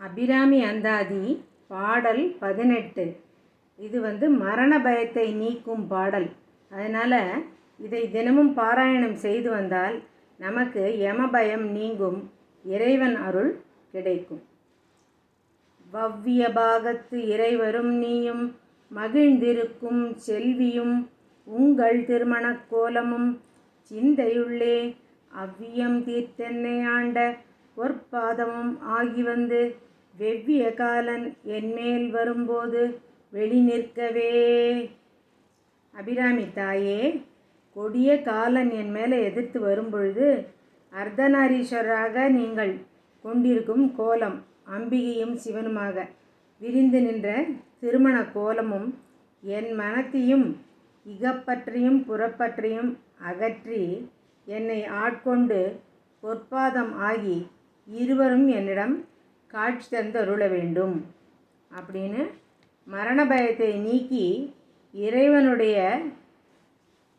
அபிராமி அந்தாதி பாடல் பதினெட்டு. இது வந்து மரண பயத்தை நீக்கும் பாடல். அதனால் இதை தினமும் பாராயணம் செய்து வந்தால் நமக்கு யம பயம் நீங்கும். இறைவன் அருள் கிடைக்கும். வவ்விய பாகத்து இறைவரும் நீயும் மகிழ்ந்திருக்கும் செல்வியும் உங்கள் திருமணக் கோலமும் சிந்தையுள்ளே அவ்வியம் தீர்த்தென்னை ஆண்ட பொற்பாதமும் ஆகி வந்து வெவ்விய காலன் என்மேல் வரும்போது வெளி நிற்கவே. அபிராமி தாயே கொடிய காலன் என் மேலே எதிர்த்து வரும்பொழுது அர்த்தநாரீஸ்வரராக நீங்கள் கொண்டிருக்கும் கோலம் அம்பிகையும் சிவனுமாக விரிந்து நின்ற திருமண கோலமும் என் மனத்தையும் இகப்பற்றியும் புறப்பற்றியும் அகற்றி என்னை ஆட்கொண்டு பொற்பாதம் ஆகி இருவரும் என்னிடம் காட்சி தந்தருள வேண்டும். அப்படின்னு மரண பயத்தை நீக்கி இறைவனுடைய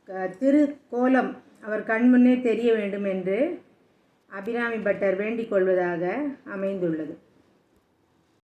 க- திருக்கோலம் அவர் கண்முன்னே தெரிய வேண்டும் என்று அபிராமி பட்டர் வேண்டிக் கொள்வதாக அமைந்துள்ளது.